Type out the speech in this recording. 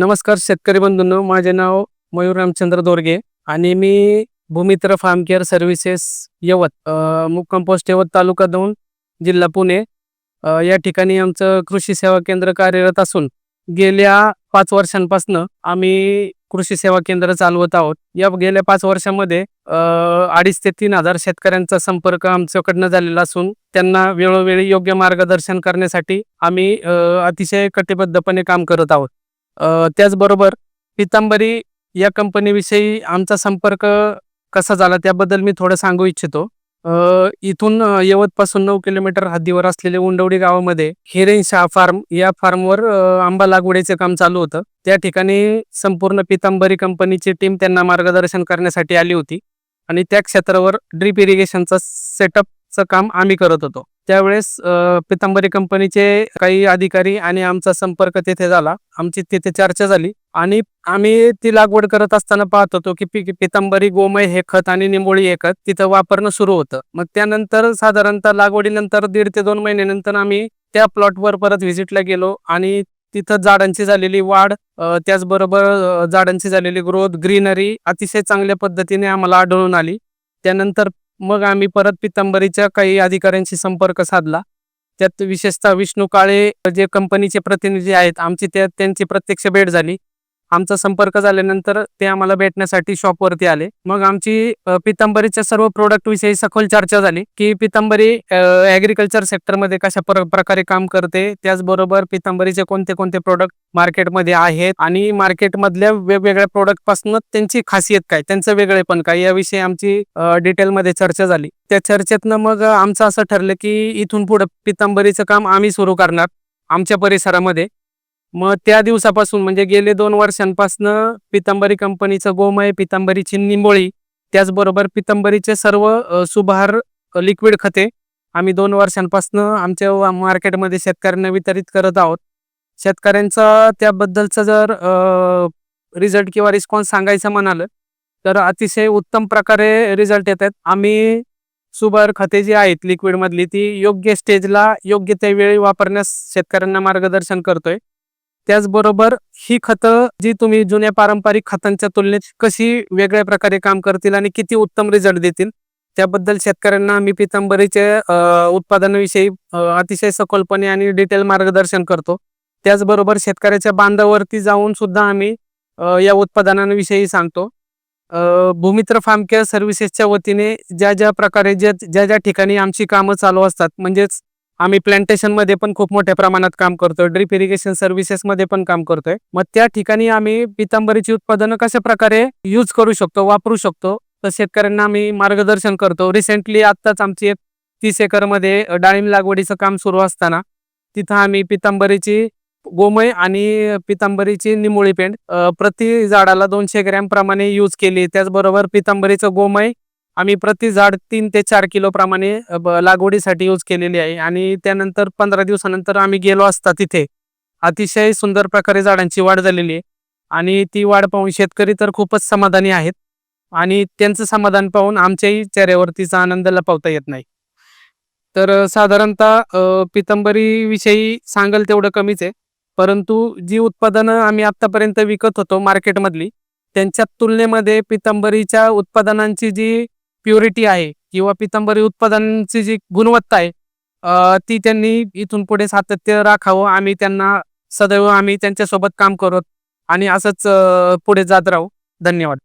नमस्कार शेतकरी बंधूंनो माझे नाव मयूर रामचंद्र दोरगे आणि मी Bhumitra farm care services Yavat मुक्काम पोस्ट यवत तालुका दौंड जिल्हा पुणे. या ठिकाणी आमचं कृषी सेवा केंद्र कार्यरत असून गेल्या पाच वर्षांपासून आम्ही कृषी सेवा केंद्र चालवत आहोत. या गेल्या पाच वर्षामध्ये अडीच ते तीन हजार शेतकऱ्यांचा संपर्क आमच्याकडनं झालेला असून त्यांना वेळोवेळी योग्य मार्गदर्शन करण्यासाठी आम्ही अतिशय कटिबद्धपणे काम करत आहोत. त्याचबरोबर पितांबरी या कंपनीविषयी आमचा संपर्क कसा झाला त्याबद्दल मी थोडं सांगू इच्छितो. इथून यवतपासून नऊ किलोमीटर हद्दीवर असलेले उंडवडी गावामध्ये हिरेन शाह फार्म या फार्मवर आंबा लागवडीचे काम चालू होतं. त्या ठिकाणी संपूर्ण पितांबरी कंपनीची टीम त्यांना मार्गदर्शन करण्यासाठी आली होती. आणि त्या क्षेत्रावर ड्रीप इरिगेशनचं सेटअपचं काम आम्ही करत होतो. त्यावेळेस पितांबरी कंपनीचे काही अधिकारी आणि आमचा संपर्क तिथे झाला. आमची तिथे चर्चा झाली आणि आम्ही ती लागवड करत असताना पाहत होतो की पि- पितांबरी गोमय हे खत आणि निंबोळी हे खत तिथं वापरणं सुरू होतं. मग त्यानंतर साधारणतः लागवडीनंतर दीड ते दोन महिन्यानंतर आम्ही त्या प्लॉटवर परत व्हिजिटला गेलो आणि तिथं झाडांची झालेली वाढ त्याचबरोबर झाडांची झालेली ग्रोथ ग्रीनरी अतिशय चांगल्या पद्धतीने आम्हाला आढळून आली. त्यानंतर मग आम्ही परत पितांबरीच्या काही अधिकाऱ्यांशी संपर्क साधला. त्यात विशेषतः विष्णू काळे जे कंपनीचे प्रतिनिधी आहेत आमची त्या त्यांची प्रत्यक्ष भेट झाली. आमचा संपर्क झाल्यानंतर ते आम्हाला भेटण्यासाठी शॉपवरती आले. मग आमची अ, पितांबरीच्या सर्व प्रोडक्ट विषयी सखोल चर्चा झाली की पितांबरी ऍग्रिकल्चर सेक्टरमध्ये कशा प्र- प्रकारे काम करते त्याचबरोबर पितांबरीचे कोणते कोणते प्रोडक्ट मार्केटमध्ये आहेत आणि मार्केटमधल्या वेगवेगळ्या प्रोडक्टपासून त्यांची खासियत काय त्यांचं वेगळेपण काय याविषयी आमची डिटेलमध्ये चर्चा झाली. त्या चर्चेतनं मग आमचं असं ठरलं की इथून पुढे पितांबरीचं काम आम्ही सुरू करणार आमच्या परिसरामध्ये. मग त्या दिवसापासून म्हणजे गेले दोन वर्षांपासून पितांबरी कंपनीचं गोमय पितांबरीची निंबोळी त्याचबरोबर पितांबरीचे सर्व सुभार लिक्विड खते आम्ही दोन वर्षांपासून आमच्या मार्केटमध्ये शेतकऱ्यांना वितरित करत आहोत. शेतकऱ्यांचा त्याबद्दलचा जर रिझल्ट किंवा रिस्पॉन्स सांगायचं म्हणालं तर अतिशय उत्तम प्रकारे रिझल्ट येतात आम्ही सुभार खते जी आहेत लिक्विडमधली ती योग्य स्टेजला योग्य त्या वेळी वापरण्यास शेतकऱ्यांना मार्गदर्शन करतोय. त्याचबरोबर ही खतं जी तुम्ही जुन्या पारंपरिक खतांच्या तुलनेत कशी वेगळ्या प्रकारे काम करतील आणि किती उत्तम रिझल्ट देतील त्याबद्दल शेतकऱ्यांना आम्ही पितांबरीचे उत्पादनाविषयी अतिशय सखोलपणे आणि डिटेल मार्गदर्शन करतो. त्याचबरोबर शेतकऱ्याच्या बांधावरती जाऊन सुद्धा आम्ही या उत्पादनांविषयी सांगतो. भूमित्र फार्म केअर सर्व्हिसेसच्या वतीने ज्या ज्या प्रकारे ज्या ज्या ज्या ठिकाणी आमची कामं चालू असतात म्हणजेच आम्ही प्लांटेशनमध्ये पण खूप मोठ्या प्रमाणात काम करतोय. ड्रीप इरिगेशन सर्व्हिसेस मध्ये पण काम करतोय. मग त्या ठिकाणी आम्ही पितांबरीची उत्पादनं कशा प्रकारे यूज करू शकतो वापरू शकतो? तर शेतकऱ्यांना आम्ही मार्गदर्शन करतो. रिसेंटली आत्ताच आमची एक तीस एकरमध्ये डाळिंब लागवडीचं काम सुरू असताना तिथं आम्ही पितांबरीची गोमय आणि पितांबरीची निमुळी पेंड प्रति झाडाला दोनशे ग्रॅम प्रमाणे यूज केली. त्याचबरोबर पितांबरीचं गोमय आम्ही प्रति झाड तीन ते चार किलो प्रमाणे लागवडीसाठी यूज केलेली आहे. आणि त्यानंतर पंधरा दिवसानंतर आम्ही गेलो असता तिथे. अतिशय सुंदर प्रकारे झाडांची वाढ झालेली आहे. आणि ती वाढ पाहून शेतकरी तर खूपच समाधानी आहेत. आणि त्यांचं समाधान पाहून आमच्याही चेहऱ्यावरतीचा आनंद लपवता येत नाही. तर साधारणतः पितंबरीविषयी पितांबरी सांगाल तेवढं कमीच आहे. परंतु जी उत्पादनं आम्ही आत्तापर्यंत विकत होतो मार्केटमधली त्यांच्या तुलनेमध्ये पितंबरीच्या उत्पादनांची जी प्युरिटी आहे किंवा पितांबरी उत्पादनांची जी गुणवत्ता आहे ती त्यांनी इथून पुढे सातत्य राखावं. आम्ही त्यांना सदैव आम्ही त्यांच्यासोबत काम करत आणि असंच पुढे जात राहू. धन्यवाद.